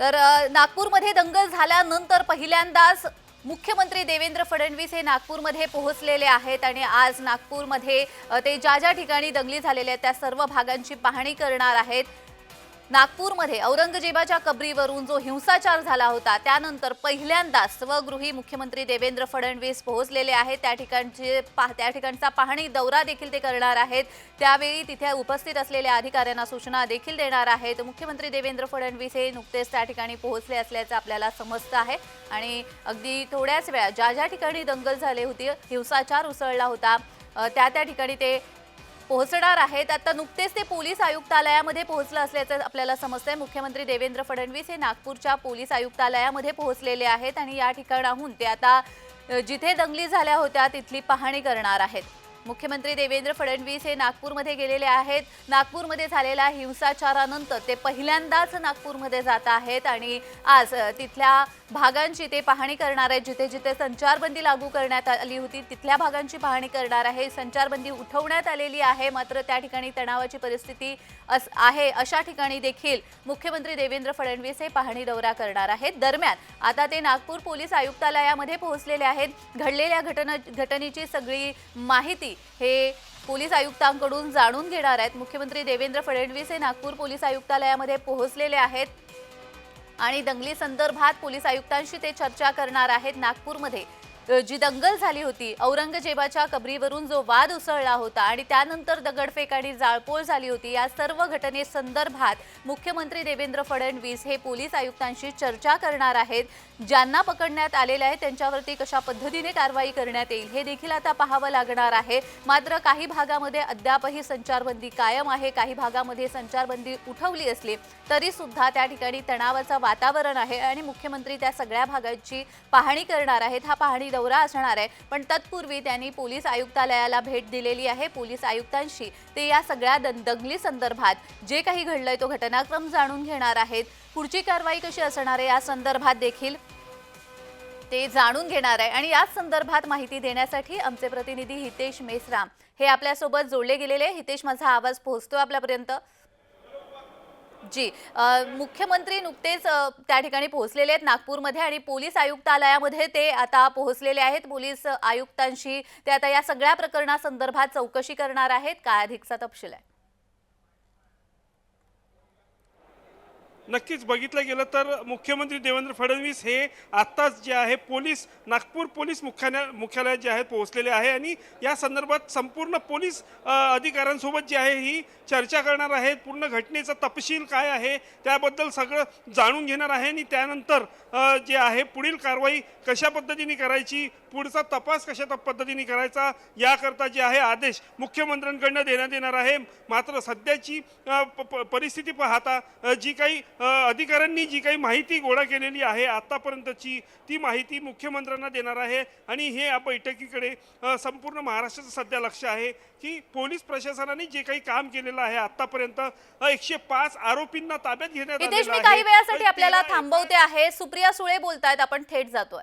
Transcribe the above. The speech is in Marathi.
तर नागपूरमध्ये दंगल झाल्यानंतर पहिल्यांदाच मुख्यमंत्री देवेंद्र फडणवीस हे नागपूरमध्ये पोहोचलेले आहेत आणि आज नागपूरमध्ये ते ज्या ज्या ठिकाणी दंगली झालेल्या आहेत त्या सर्व भागांची पाहणी करणार आहेत. नागपूरमध्ये औरंगजेबाच्या कबरीवरून जो हिंसाचार झाला होता त्यानंतर पहिल्यांदा स्वगृही मुख्यमंत्री देवेंद्र फडणवीस पोहोचलेले आहेत. त्या ठिकाणचे पा त्या ठिकाणचा पाहणी दौरा देखील ते करणार आहेत. त्यावेळी तिथे उपस्थित असलेल्या अधिकाऱ्यांना सूचना देखील देणार आहेत. मुख्यमंत्री देवेंद्र फडणवीस हे नुकतेच त्या ठिकाणी पोहोचले असल्याचं आपल्याला समजतं आहे. आणि अगदी थोड्याच वेळा ज्या ज्या ठिकाणी दंगल झाली होती हिंसाचार उसळला होता त्या त्या ठिकाणी ते पोहोचणार आहेत. आता नुकतेच ते पोलीस आयुक्तालयामध्ये पोहोचलं असल्याचं आपल्याला समजतंय. मुख्यमंत्री देवेंद्र फडणवीस हे नागपूरच्या पोलीस आयुक्तालयामध्ये पोहोचलेले आहेत आणि या ठिकाणाहून ते आता जिथे दंगली झाल्या होत्या तिथली पाहणी करणार आहेत. मुख्यमंत्री देवेंद्र फडणवीस हे नागपूरमध्ये गेलेले आहेत. नागपूरमध्ये झालेल्या हिंसाचारानंतर ते पहिल्यांदाच नागपूरमध्ये जात आहेत आणि आज तिथल्या भागांची ते पाहणी करणार आहेत. जिथे जिथे संचारबंदी लागू करण्यात आली होती तिथल्या भागांची पाहणी करणार आहे. संचारबंदी उठवण्यात आलेली आहे मात्र त्या ठिकाणी तणावाची परिस्थिती अस आहे. अशा ठिकाणी देखील मुख्यमंत्री देवेंद्र फडणवीस हे पाहणी दौरा करणार आहेत. दरम्यान आता ते नागपूर पोलीस आयुक्तालयामध्ये पोहोचलेले आहेत. घडलेल्या घटना घटनेची सगळी माहिती हे पोलीस आयुक्तांकडून जाणून घेणार आहेत. मुख्यमंत्री देवेंद्र फडणवीस हे नागपूर पोलीस आयुक्तालयामध्ये पोहोचलेले आहेत. आणि दंगली संदर्भात पोलीस आयुक्तांशी ते चर्चा करणार आहेत. नागपूरमध्ये जी दंगल झाली होती औरंगजेबाच्या कबरीवरून जो वाद उसळला होता आणि त्यानंतर दगडफेक आणि जाळपोळ झाली होती या सर्व घटनेसंदर्भात मुख्यमंत्री देवेंद्र फडणवीस हे पोलीस आयुक्तांशी चर्चा करणार आहेत. ज्यांना पकडण्यात आलेले आहे त्यांच्यावरती कशा पद्धतीने कारवाई करण्यात येईल हे देखील आता पाहावं लागणार आहे. मात्र काही भागामध्ये अद्यापही संचारबंदी कायम आहे. काही भागामध्ये संचारबंदी उठवली असली तरी सुद्धा त्या ठिकाणी तणावाचं वातावरण आहे आणि मुख्यमंत्री त्या सगळ्या भागाची पाहणी करणार आहेत. हा पाहणी दौरा असणार आहे. पण तत्पूर्वी त्यांनी पोलीस आयुक्तालयाला भेट दिलेली आहे. पोलीस आयुक्तांशी ते या सगळ्या दंगली संदर्भात जे काही घडलंय तो घटनाक्रम जाणून घेणार आहेत. पुढची कारवाई कशी असणार आहे या संदर्भात देखील ते जाणून घेणार आहे. आणि याच संदर्भात माहिती देण्यासाठी आमचे प्रतिनिधी हितेश मेसराम हे आपल्यासोबत जोडले गेलेले. हितेश माझा आवाज पोहोचतो आपल्यापर्यंत? जी मुख्यमंत्री नुकतेच त्या ठिकाणी पोहोचलेले आहेत नागपूरमध्ये आणि पोलीस आयुक्तालयामध्ये ते आता पोहोचलेले आहेत. पोलीस आयुक्तांशी ते आता या सगळ्या प्रकरणासंदर्भात चौकशी करणार आहेत. काय अधिकचा तपशील आहे? नक्कीच बघितलं गेलं तर मुख्यमंत्री देवेंद्र फडणवीस हे आत्ताच जे आहे पोलीस नागपूर पोलीस मुख्यालय मुख्यालयात जे आहेत पोहोचलेले आहे आणि या संदर्भात संपूर्ण पोलीस अधिकाऱ्यांसोबत जी आहे ही चर्चा करणार आहेत. पूर्ण घटनेचा तपशील काय आहे त्याबद्दल सगळं जाणून घेणार आहे आणि त्यानंतर जे आहे पुढील कारवाई कशा पद्धतीने करायची पुढचा तपास कशा तप पद्धतीने करायचा याकरता जे आहे आदेश मुख्यमंत्र्यांकडनं देण्यात येणार आहे. मात्र सध्याची प- प- परिस्थिती पाहता जी काही अधिकाऱ्यांनी जी काही माहिती गोळा केलेली आहे आतापर्यंतची ती माहिती मुख्यमंत्र्यांना देणार आहे. आणि हे या बैठकीकडे संपूर्ण महाराष्ट्राचं सध्या लक्ष आहे की पोलीस प्रशासनाने जे काही काम केलेलं आहे आतापर्यंत एकशे पाच आरोपींना ताब्यात घेण्यात काही. वेळासाठी आपल्याला थांबवते आहे. सुप्रिया सुळे बोलतायत आपण थेट जातोय.